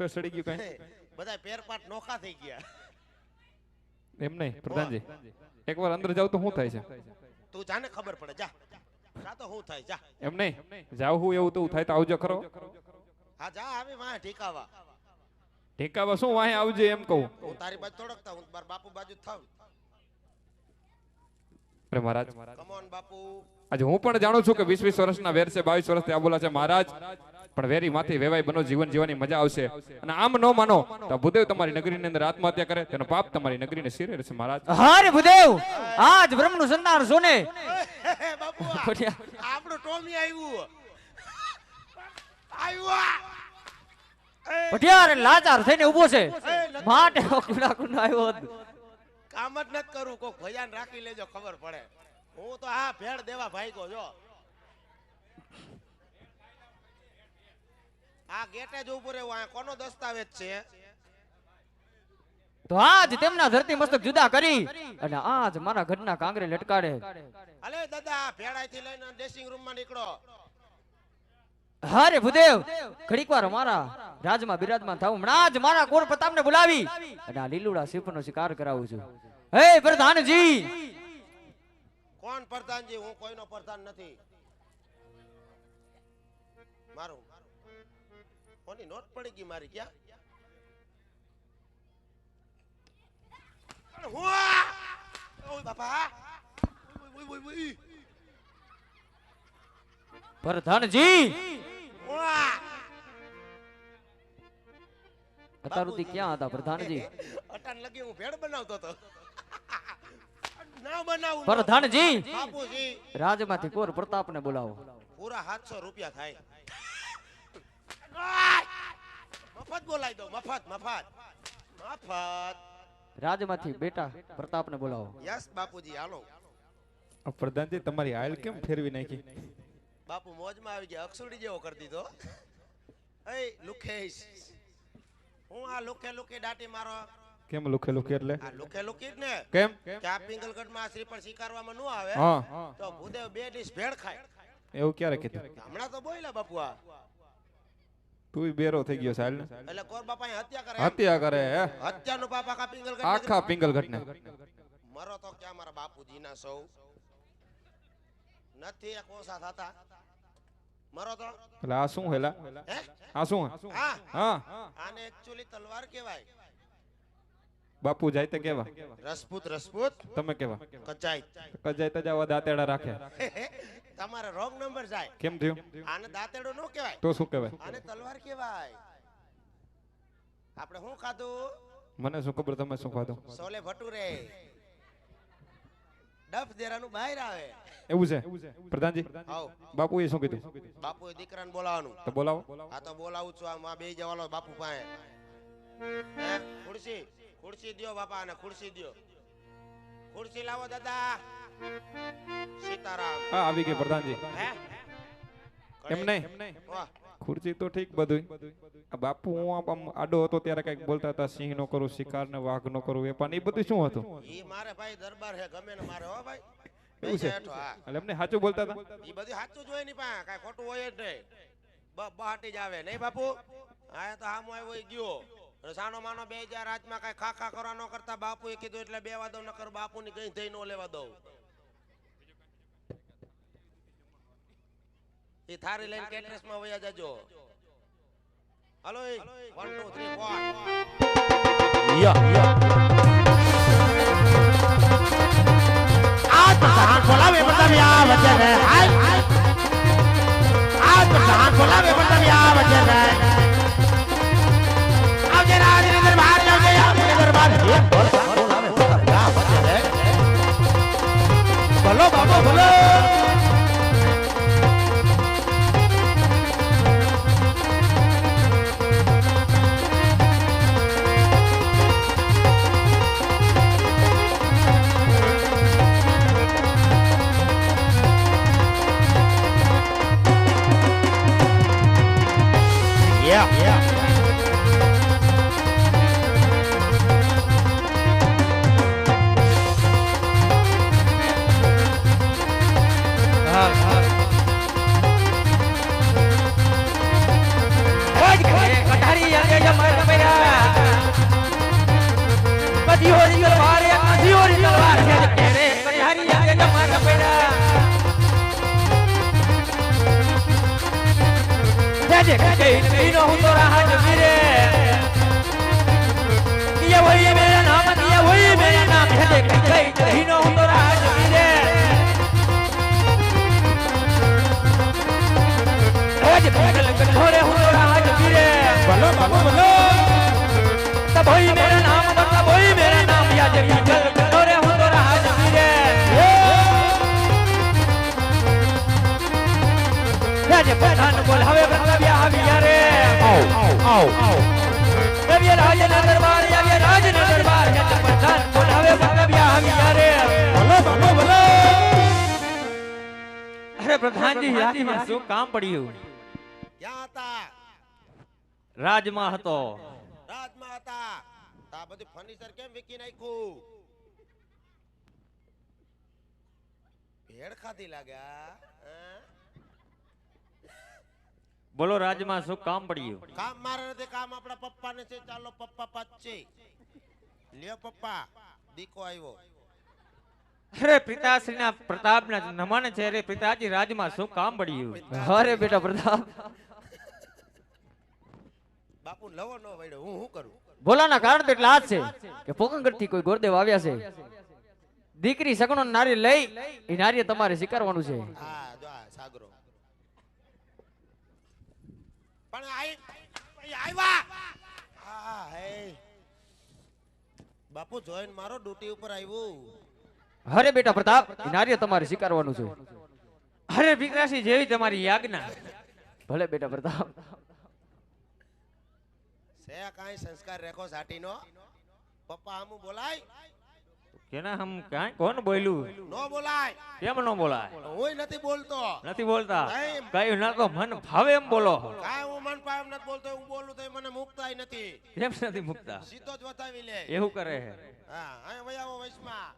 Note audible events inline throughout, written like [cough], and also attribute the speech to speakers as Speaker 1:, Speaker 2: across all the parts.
Speaker 1: ગોટે સડી ગયું કઈ? [laughs]
Speaker 2: બધા પેરપાટ નોખા થઈ ગયા.
Speaker 1: એમ નહીં પ્રધાનજી. એકવાર અંદર જાવ તો શું થાય છે?
Speaker 2: તું જાને ખબર પડે જા. જા તો શું થાય જા.
Speaker 1: એમ નહીં? જાવ હું એવું તો થાય તો આવજો ખરો?
Speaker 2: હા જા આવી વાહ ઠીકાવા
Speaker 1: ઠીકાવા શું વાહે આવજે એમ કહું?
Speaker 2: હું તારી બાજુ થોડકતા હું મારા બાપુ બાજુ થાવ
Speaker 1: અરે મહારાજ.
Speaker 2: કમોન બાપુ.
Speaker 1: આજે હું પણ જાણું છું કે 20 20 વર્ષના વેર છે બાવીસ વર્ષથી આ બોલા છે મહારાજ. પણ વેરી માંથી વેવાય બનો જીવન જીવવાની મજા આવશે. અને આમ ન માનો તો ભૂદેવ તમારી નગરીની અંદર આત્મહત્યા કરે તેનો પાપ તમારી નગરીને શિરે રહેશે મહારાજ.
Speaker 3: હારે ભૂદેવ આજ બ્રહ્મનું સંતાન સોને.
Speaker 2: બાપુ આ- ટોમી આવ્યું આવ્યું
Speaker 3: પટિયાર લાચાર થઈને ઊભો છે. માટે કુડા કુડા આવ્યો
Speaker 2: કામ જ નથી કરું કોક ભયાન રાખી લેજો ખબર પડે. હું તો હા ભેળ દેવા ભાઈકો જો. આ ગેટે જ ઊભો રહેવું આ કોનો દસ્તાવેજ છે?
Speaker 3: તો આજ તેમના ધરતી મસ્તક જુદા કરી અને આજ મારા ઘરના કાંગરે લટકાડે.
Speaker 2: અલે દાદા ભેળાઈથી લઈને ડ્રેસિંગ રૂમમાં નીકળો.
Speaker 3: હારે ભૂદેવ ઘડીક વાર મારા રાજમાં બિરાજમાન થાવ હમણાં જ મારા કોર પ્રતાપને બોલાવી અને આ લીલુડા સિંહનો શિકાર કરાવું છું. હે પ્રધાનજી!
Speaker 2: કોણ પ્રધાનજી? હું કોઈનો પ્રધાન નથી. મારું કોની નોટ પડી ગઈ મારી ક્યાં! ઓય બાપા. ઓય, ઓય, ઓય, ઓય.
Speaker 3: પ્રધાનજી! અત્યાર સુધી ક્યાં હતા પ્રધાનજી?
Speaker 2: અટાન લગી હું ભેળ બનાવતો હતો. ના બનાવું
Speaker 3: પ્રધાનજી!
Speaker 2: બાપુજી.
Speaker 3: રાજમાંથી કોર પ્રતાપને બોલાવો.
Speaker 2: પૂરા સાતસો રૂપિયા થાય. [laughs] મફત બોલાવી દો મફત મફત. મફત.
Speaker 3: રાજમાંથી બેટા પ્રતાપને બોલાવો.
Speaker 2: યસ બાપુજી હાલો.
Speaker 1: આ પ્રધાનજી તમારી હાલ કેમ ફેરવી નાખી?
Speaker 2: બાપુ મોજમાં આવી ગયા અક્ષુડી જેવો કરી દીધો. એ લુખેશ હું આ લુખે લુખી દાટી મારો.
Speaker 1: કેમ લુખે લુખે એટલે?
Speaker 2: આ લુખે લુખી જ ને.
Speaker 1: કેમ?
Speaker 2: કે આ પિંગલગઢમાં આ શ્રીફળ સ્વીકારવામાં ન આવે
Speaker 1: હા.
Speaker 2: તો ભૂદેવ બે ડીશ ભેળ ખાય.
Speaker 1: એવું ક્યારે કીધું?
Speaker 2: હમણાં તો બોલ્યા બાપુ આ.
Speaker 1: તું બેરો થઈ ગયો સાહેબ
Speaker 2: એટલે કોર બાપા હત્યા કરે
Speaker 1: હત્યા કરે હે?
Speaker 2: હત્યાનો બાપા કા પિંગલ ઘટના
Speaker 1: આખા પિંગલ ઘટના.
Speaker 2: મરો તો ક્યાં મારા બાપુજીના સૌ? નથી એક ઓસા થતા? મરો તો?
Speaker 1: એટલે આ શું હેલા?
Speaker 2: હે?
Speaker 1: આ શું?
Speaker 2: હા.
Speaker 1: હા.
Speaker 2: આને એક્ચ્યુઅલી તલવાર કહેવાય.
Speaker 1: બાપુ જાય તો કેવા?
Speaker 2: રસપૂત રસપૂત.
Speaker 1: તમે કેવા?
Speaker 2: કચાઈ.
Speaker 1: કચાય તો જાવા દાંતેડા રાખે.
Speaker 2: તમારે રોંગ નંબર જાય.
Speaker 1: કેમ થયું?
Speaker 2: આને દાંતેડો નો કહેવાય.
Speaker 1: તો શું કહેવાય?
Speaker 2: આને તલવાર કહેવાય. આપણે શું ખાધું?
Speaker 1: મને શું ખબર તમે શું ખાધું?
Speaker 2: સોલે ભટુરે. ડફ દેરાનું બહાર આવે.
Speaker 1: એવું છે? પ્રધાનજી?
Speaker 2: બાપુ
Speaker 1: એ શું કીધું?
Speaker 2: બાપુએ દીકરાને બોલાવવાનું.
Speaker 1: તો બોલાવો.
Speaker 2: આ તો બોલાવું છું. આ બે જવાનો બાપુ પાસે. ખુરશી? ખુરશી દો બાપા ને ખુરશી દો ખુરશી લાવો દાદા. સીતારામ.
Speaker 1: હા આવી ગઈ પ્રધાનજી.
Speaker 2: હે?
Speaker 1: એમ નહીં. ખુરશી તો ઠીક બધું બાપુ હું આમ આમ આડો હતો ત્યારે કંઈક બોલતા હતા સિંહ નો કરું શિકાર ને વાઘ નો કરું એ પણ એ બધું શું હતું?
Speaker 2: એ મારે ભાઈ દરબાર છે ગમે ને મારે હો ભાઈ.
Speaker 1: એવું છે? એટલે એમને સાચું બોલતા હતા?
Speaker 2: ઈ બધું સાચું જ હોયની પા કાંઈ ખોટું હોય જ નહીં. બહાટી જ આવે નહીં બાપુ? હા તો હામો આવ્યો ગયો. સાનો માનો બે હજાર રાજમાં કઈ ખા ખા કરવા ન કરતા બાપુએ કીધું એટલે બે દઉં નકર બાપુની કઈ થઈ નો લેવા દઉં. એ થારી લઈને કેટરેસમાં વયા જાજો. Hello one two three four
Speaker 4: આજ પ્રધાન બોલાવે બધા આ વચન હાય. આજ પ્રધાન બોલાવે yeah, yeah. पति हो रही है बारे ભેગા જઈને બીનો હું તો
Speaker 3: રાહ જમી રે કિયા વહી મેરા નામ કિયા વહી મેરા નામ હે દેખ ગઈ બીનો હું તો રાહ જમી રે રાજ ભેગા લગન ઘોરે હું તો રાહ જમી રે
Speaker 4: બોલો બોલો
Speaker 3: બોલો તબ હોઈ મેરા નામ તબ હોઈ મેરા નામ યા જમી જલ ફેજ પઠાન બોલ. હવે બ્રહ્મવ્યા આવ્યા રે.
Speaker 4: આવ આવ. આવ
Speaker 3: રવિ રાજન દરબાર આવ્યા રાજન દરબાર. પઠાન બોલ. હવે બ્રહ્મવ્યા આવ્યા રે.
Speaker 4: બોલો બોલો બોલો
Speaker 3: અરે પ્રધાનજી યાદીમાં શું કામ પડ્યું?
Speaker 2: ક્યાં હતા?
Speaker 3: રાજમાં હતો.
Speaker 2: રાજમાં હતા. તા બધું ફર્નિચર કેમ વેકી નાખ્યું? ભેળ ખાધી લાગ્યા
Speaker 3: બોલો રાજમાં શું કામ પડ્યું?
Speaker 2: કામ મારે નથી કામ આપણા પપ્પાને છે. ચાલો પપ્પા પાછે. લ્યો પપ્પા દીકો આવ્યો
Speaker 3: અરે પિતાશ્રીના પ્રતાપના નમન છે. અરે પિતાજી રાજમાં શું કામ પડ્યું? અરે બેટા પ્રતાપ.
Speaker 2: બાપુ લવો ન વળ્યો. હું શું કરું?
Speaker 3: બોલાના કારણ તો એટલા જ છે કે પોકંગઢથી કોઈ ગોરદેવ આવ્યા છે. દીકરી સગણો નારી લઈ એ નારીએ તમારે સ્વીકારવાનું છે.
Speaker 2: હા જો સાગરો. પણ આવ્યા હા હે બાપુ જોઈન મારો ડ્યુટી ઉપર આવ્યું
Speaker 3: અરે બેટા પ્રતાપ નાર્ય તમારે સ્વીકારવાનું છે. અરે વિક્રાસી જેવી તમારી યાજ્ઞા. ભલે બેટા પ્રતાપ.
Speaker 2: સે કાંઈ સંસ્કાર રેખો સાટીનો? પપ્પા આમુ બોલાય?
Speaker 3: કેના હમ કાંઈ? કોણ બોલ્યું?
Speaker 2: નો બોલાય.
Speaker 3: કેમ ન બોલાય?
Speaker 2: હું નથી બોલતો.
Speaker 3: નથી બોલતા. કઈ ના તો મન ભાવે એમ બોલો.
Speaker 2: કાંઈ હું મન પામ નથી બોલતો હું બોલું તો મને મુકતાય નથી.
Speaker 3: કેમ નથી મુકતા?
Speaker 2: સીધો જ વતાવી લે.
Speaker 3: એવું કરે
Speaker 2: હા. અહીં વયાવો વૈશમાં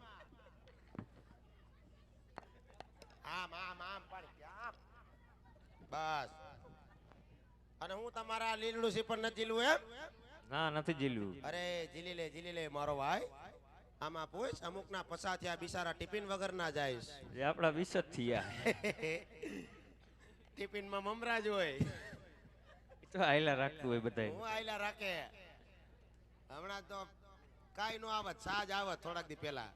Speaker 2: આમ આમ આમ પણ આમ. બસ. અને હું તમારા લીલડું સિપર નથી જીલું એમ?
Speaker 3: ના નથી જીલ્યું
Speaker 2: અરે જીલી લે જીલી લે મારો ભાઈ. આમાં પોઈશ અમુક ના પસા થયા બિચારા ટિફિન વગર ના જાય
Speaker 3: એ આપણા વિશ જ થયા. [laughs]
Speaker 2: ટિફિનમાં મમરા જ હોય
Speaker 3: તો આયલા રાખતું હોય બધા
Speaker 2: હું આયલા રાખે. હમણાં તો કાઈ નો આવત સાજ આવત થોડાક દી પહેલા.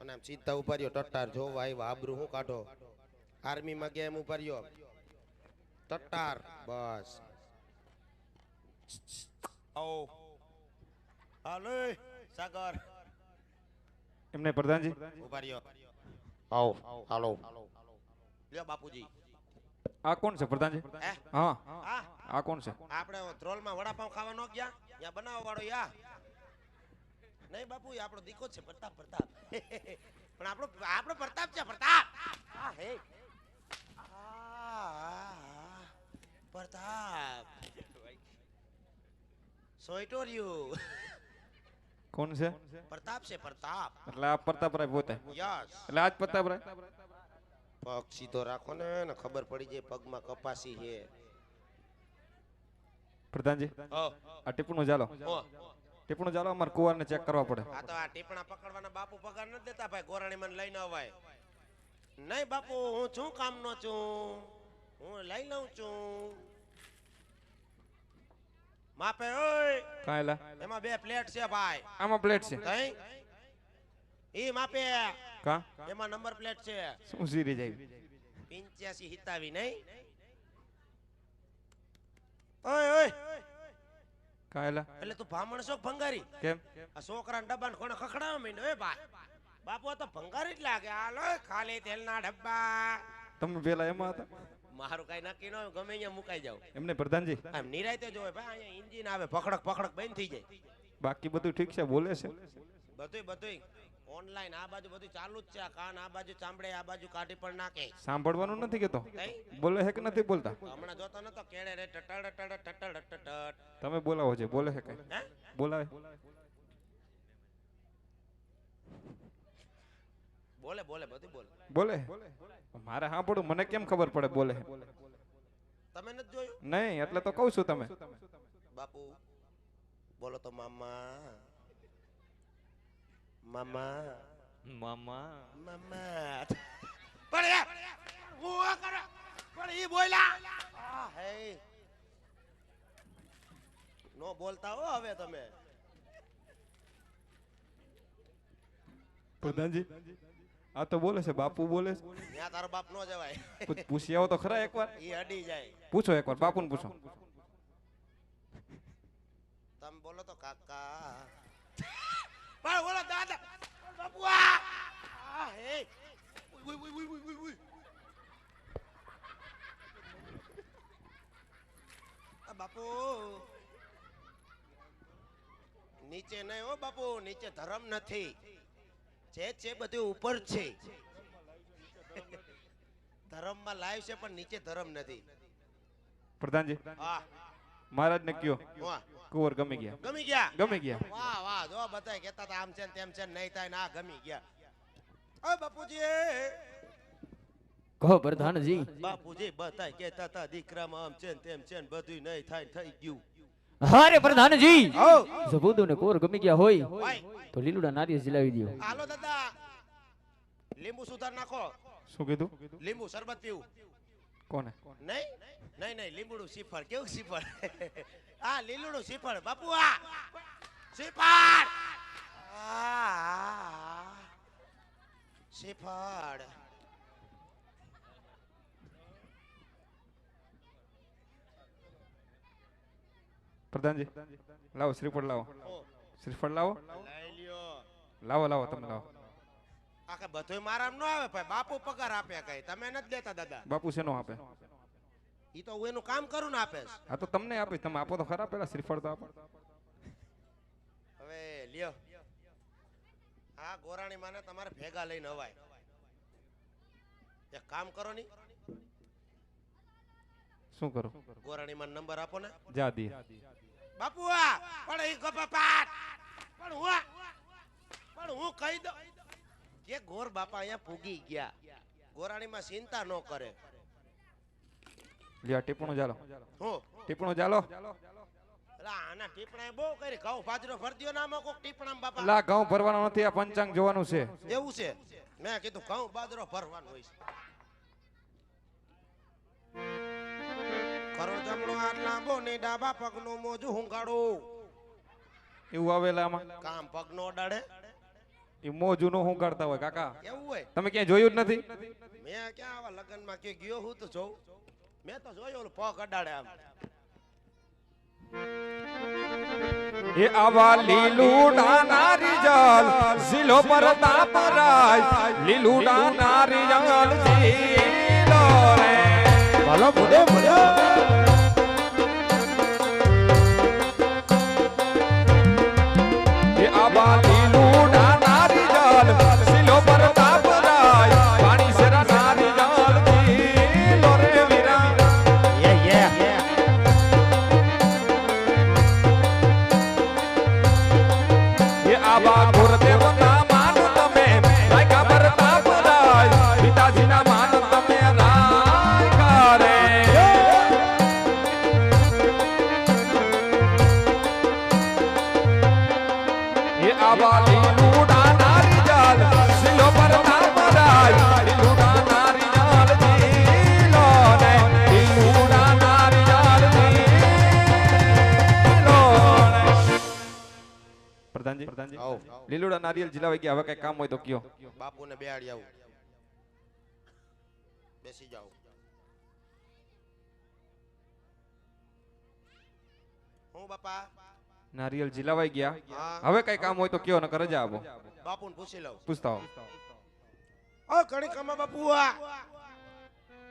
Speaker 2: અને આમ સીધા ઉપાડ્યો ટટ્ટાર જોવા આવ્યો આબરૂ હું કાઢો? આર્મી માં ગયા એમ ઉપાડ્યો ટટ્ટાર બસ. ઓ હાલો સાગર.
Speaker 1: એમને પ્રધાનજી.
Speaker 2: આવ હાલો. લ્યો બાપુજી.
Speaker 1: આ કોણ છે પ્રધાનજી?
Speaker 2: હા?
Speaker 1: હા. આ કોણ છે?
Speaker 2: આપણે ધ્રોલમાં વડાપાવ ખાવા ન ગયા? ત્યાં બનાવવા વાળો યા? નહીં બાપુ એ આપણો દીકો છે પ્રતાપ પ્રતાપ. [laughs] પણ આપણો આપણો પ્રતાપ છે પ્રતાપ. આ હે. પ્રતાપ. સોઈટોરિયું
Speaker 1: કોણ છે?
Speaker 2: પ્રતાપ છે પ્રતાપ.
Speaker 1: એટલે આ પ્રતાપરાય પોતે. એટલે આજ પ્રતાપરાય?
Speaker 2: પગ સીધો રાખો ને ને ખબર પડી જાય પગમાં કપાસી છે.
Speaker 1: પ્રધાનજી આ ટીપણું ચાલો. ટીપણું ચાલો અમારે કુવારને ચેક કરવા પડે.
Speaker 2: આ તો આ ટીપણા પકડવાના બાપુ પગાર નથી દેતા ભાઈ ગોરાણી મને લઈને અવાય. નહીં બાપુ હું છું કામ નો છું? હું લઈ લઉં છું. માપે ઓય
Speaker 1: કાયલા
Speaker 2: એમાં બે પ્લેટ છે ભાઈ.
Speaker 1: આમાં પ્લેટ છે.
Speaker 2: કઈ ઈ માપે.
Speaker 1: કા?
Speaker 2: એમાં નંબર પ્લેટ છે.
Speaker 1: શું સીરી જાય?
Speaker 2: પિંચ્યાસી હિતાવી નહીં? ઓય. ઓય
Speaker 1: કાયલા
Speaker 2: એટલે તું ભામણ છો ભંગારી?
Speaker 1: કેમ?
Speaker 2: આ છોકરાના ડબ્બાને કોણે ખખડાવા માંડ્યો એ ભાઈ. બાપુ તો ભંગારી જ લાગે. હાલો ખાલી તેલના ડબ્બા.
Speaker 1: તમે પેલા એમાં હતા?
Speaker 2: મારું કઈ નક્કી ન હોય ગમે અહીંયા મુકાઈ જાવ
Speaker 1: એમને પ્રધાનજી.
Speaker 2: આમ નિરાયતે જોવે ભાઈ અહીંયા એન્જિન આવે પકડક પકડક બંધ થઈ જાય.
Speaker 1: બાકી બધું ઠીક છે બોલે છે.
Speaker 2: બધુંય બધુંય. ઓનલાઈન આ બાજુ બધું ચાલુ જ છે આ કાન આ બાજુ ચામડે આ બાજુ કાઢી પણ નાખે.
Speaker 1: સાંભળવાનું નથી કેતો. બોલે છે કે નથી બોલતા?
Speaker 2: હમણાં જોતો નતો કેડે રે ટટડ ટટડ ટટડ ટટડ.
Speaker 1: તમે બોલાવો છે બોલે છે કઈ.
Speaker 2: હે?
Speaker 1: બોલાવે.
Speaker 2: બોલે બોલે બધું બોલે
Speaker 1: બોલે મારે સાંભળું મને કેમ ખબર પડે બોલે છે?
Speaker 2: તમે નથી જોયું
Speaker 1: નહીં એટલે તો કહું છું તમે
Speaker 2: બાપુ બોલો તો મામા મામા
Speaker 1: મામા
Speaker 2: મામા પણ એ હું આ કરે પણ ઈ બોલ્યા આ હે નો બોલતા હો હવે તમે
Speaker 1: પ્રધાનજી આ તો બોલે છે બાપુ બોલે છે.
Speaker 2: ત્યાં તારો બાપ નો જવાય.
Speaker 1: પૂછી આવો તો ખરા એકવાર.
Speaker 2: ઈ અડી જાય.
Speaker 1: પૂછો એકવાર બાપુને પૂછો.
Speaker 2: તમે બોલો તો કાકા. પણ બોલો દાદા. બાપુ આ! હે ઉઈ ઉઈ ઉઈ ઉઈ ઉઈ બાપુ. નીચે નહીં હો બાપુ નીચે ધર્મ નથી. જે છે બધું ઉપર છે. ધર્મમાં લાઈવ છે પણ નીચે ધર્મ નથી.
Speaker 1: પ્રધાનજી
Speaker 2: હા.
Speaker 1: મહારાજને કયો?
Speaker 2: વાહ
Speaker 1: કુંવર ગમી ગયા.
Speaker 2: ગમી ગયા?
Speaker 1: ગમી ગયા.
Speaker 2: વાહ વાહ જો બતાય કેતા હતા આમ છે ને તેમ છે ને નહીં થાય ને આ ગમી ગયા. ઓ બાપુજી!
Speaker 3: કહો પ્રધાનજી.
Speaker 2: બાપુજી બધાય કેતા હતા દીકરામાં આમ છે ને તેમ છે ને બધું નહીં થાય થઈ ગયું.
Speaker 3: અરે પ્રધાનજી.
Speaker 2: હો.
Speaker 3: જબુદુ ને કોર ગમી ગયા હોય તો લીલુડા નારિયેળ જલાવી દો
Speaker 2: હાલો દાદા. લીંબુ સુધાર નાખો.
Speaker 1: શું કીધું?
Speaker 2: લીંબુ શરબત પીવું.
Speaker 1: કોને?
Speaker 2: નહીં? નહીં નહીં લીંબુડું શ્રીફળ કેવું શ્રીફળ [laughs] આ લીલુડું શ્રીફળ બાપુ આ! શ્રીફળ આ શ્રીફળ
Speaker 1: પ્રધાનજી લાવો શ્રીફળ લાવો. શ્રીફળ લાવો? લાવો લાવો તમે લાવો.
Speaker 2: આખે બધોય મારામ નો આવે ભાઈ બાપુ પગાર આપે કઈ. તમે નથી દેતા દાદા.
Speaker 1: બાપુ શેનો આપે?
Speaker 2: ઈ તો હું એનું કામ કરું ને આપે
Speaker 1: હા તો તમને આપે તમે આપો તો ખરા પેલા શ્રીફળ તો આપો.
Speaker 2: હવે લ્યો. આ ગોરાણી માને તમારે ભેગા લઈને અવાય. એક કામ કરો ની
Speaker 1: શું કરો?
Speaker 2: ગોરાણીમાં નંબર આપો ને.
Speaker 1: જા દી.
Speaker 2: બાપુ આ પણ ઈ ગપા પણ હું પણ હું કહી દઉં. કે ગોર બાપા અહીંયા પૂગી ગયા ગોરાણીમાં ચિંતા ન કરે.
Speaker 1: લ્યો ટીપણું ચાલો.
Speaker 2: હું?
Speaker 1: ટીપણું ચાલો.
Speaker 2: આના ટીપણા બહુ કરી. ઘઉં બાજરો ભરદીઓ નામ કોક ટીપણા બાપા?
Speaker 1: લા ઘઉં ભરવાનો નથી આ પંચાંગ જોવાનું છે.
Speaker 2: એવું છે? મેં કીધું ઘઉં બાજરો ભરવાનું હોય છે. કરો જમણો હાથ લાંબો ને ડાબા પગનું મોજું હુંગાડો.
Speaker 1: એવું આવેલામાં
Speaker 2: કામ પગ નો અડાડે
Speaker 1: એ મોજું નું હું કરતા હોય કાકા.
Speaker 2: એવું હોય.
Speaker 1: તમે ક્યાંય જોયું જ નથી?
Speaker 2: મેં ક્યાં આવા લગ્નમાં કે ગયો હું તો જોઉં. મેં તો જોયું પગ અડાડે આમ.
Speaker 1: એ આવા લીલુડા નારી જલ ઝીલો પર તાપરાય લીલુડા નારી જલ
Speaker 4: ભલો ભલે ભલે.
Speaker 1: પ્રધાનજી લીલુડા નારિયેલ જીલાવાઈ ગયા હવે કઈ કામ હોય તો કયો.
Speaker 2: બાપુને બેહાડી આવું. બેસી જાઓ. હું બાપા?
Speaker 1: નારિયેલ જીલાવાઈ ગયા? હવે કઈ કામ હોય તો કયો નકર રજા આપો.
Speaker 2: બાપુને પૂછી લઉં.
Speaker 1: પૂછતા હો
Speaker 2: ઘણી કમા બાપુ આ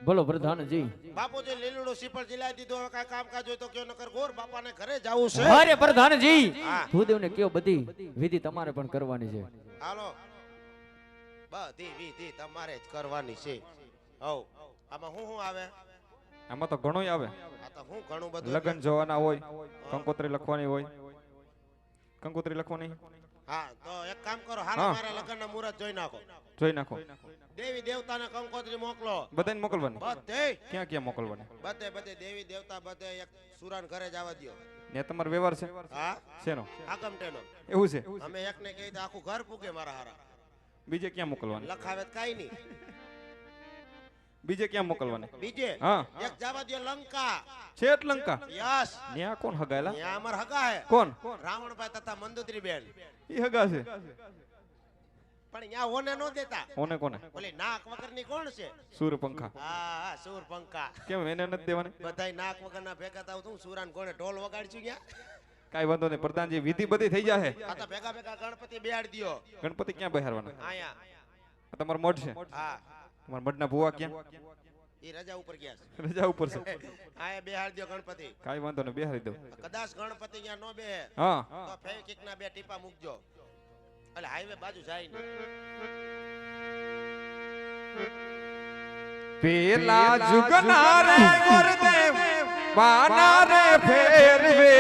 Speaker 3: બોલો પ્રધાનજી
Speaker 2: બાપુજી લીલુડું સીપર જીલાઈ દીધો હવે કાંઈ કામકાજ હોય તો કયો નકર ગોર બાપાને ઘરે જવું છે?
Speaker 3: અરે પ્રધાનજી
Speaker 2: હા.
Speaker 3: ભૂદેવ કયો બધી વિધિ તમારે પણ કરવાની છે.
Speaker 2: હાલો. બધી વિધિ તમારે જ કરવાની છે. હવ. આમાં હું હું આવે?
Speaker 1: આમાં તો ઘણું આવે.
Speaker 2: આ તો હું ઘણું બધું
Speaker 1: લગ્ન જોવાના હોય કંકોત્રી લખવાની હોય. કંકોત્રી લખવાની?
Speaker 2: હા તો એક કામ કરો. હાલ મારા લગ્નના મુહૂર્ત જોઈ નાખો.
Speaker 1: જોઈ નાખો.
Speaker 2: દેવી દેવતાને કંકોત્રી મોકલો.
Speaker 1: બધાને મોકલવાની.
Speaker 2: બધે.
Speaker 1: ક્યાં ક્યાં મોકલવાની?
Speaker 2: બધે બધે દેવી દેવતા બધે એક સુરાન ઘરે જવા દ્યો.
Speaker 1: ને તમારો વ્યવહાર છે?
Speaker 2: હા?
Speaker 1: શેનો?
Speaker 2: આગમટેનો
Speaker 1: એવું છે?
Speaker 2: અમે એકને કહી આખું ઘર પૂગે મારા હારા.
Speaker 1: બીજે ક્યાં મોકલવાની?
Speaker 2: લખાવે કાંઈ નહીં.
Speaker 1: બીજે ક્યાં મોકલવાને?
Speaker 2: બીજે?
Speaker 1: હા.
Speaker 2: એક જવા દે લંકા.
Speaker 1: છેટ લંકા?
Speaker 2: યસ.
Speaker 1: ન્યા કોણ હગાયલા?
Speaker 2: ન્યા અમર હગા હે.
Speaker 1: કોણ?
Speaker 2: રાવણભાઈ તથા મંદુત્રી બેન
Speaker 1: ઈ હગા છે.
Speaker 2: પણ ન્યા ઓને નો દેતા.
Speaker 1: ઓને કોને?
Speaker 2: ઓલી નાક વગરની કોણ છે?
Speaker 1: સૂરપંખા.
Speaker 2: હા હા સૂર
Speaker 1: કેમ એને નથી દેવાને?
Speaker 2: બધાય નાક વગરના ભેગા થાવ તું સુરાન કોણે ઢોલ વગાડશું ત્યાં
Speaker 1: કઈ વાંધો નહીં પ્રધાનજી વિધિ બધી થઈ
Speaker 2: જશે ભેગા ભેગા ગણપતિ બેહાડી દો
Speaker 1: ગણપતિ ક્યાં બહારવાના તમારો મોઢ છે.
Speaker 2: હા.
Speaker 1: તમારા મઢના ભુવા ક્યાં?
Speaker 2: એ રજા ઉપર ગયા છે.
Speaker 1: રજા ઉપર છે.
Speaker 2: આયા બેહાડી દો ગણપતિ.
Speaker 1: કાઈ વાંધો નહીં બેહારી દો
Speaker 2: કદાચ ગણપતિ ત્યાં નો બે.
Speaker 1: હા.
Speaker 2: તો ફેવિકિક ના બે ટીપા મૂકજો. એટલે હાઈવે બાજુ જાય ને.
Speaker 1: પેલા જુગના રે ગુરદેવ પાના રે ફેરવે.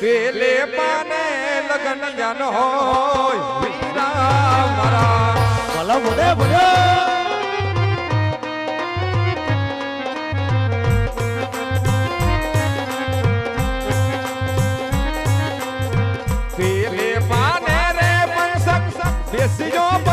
Speaker 1: પેલે પાને લગન જાન હોય વીરા મારા.
Speaker 4: બોલો બોલે બોલો. don't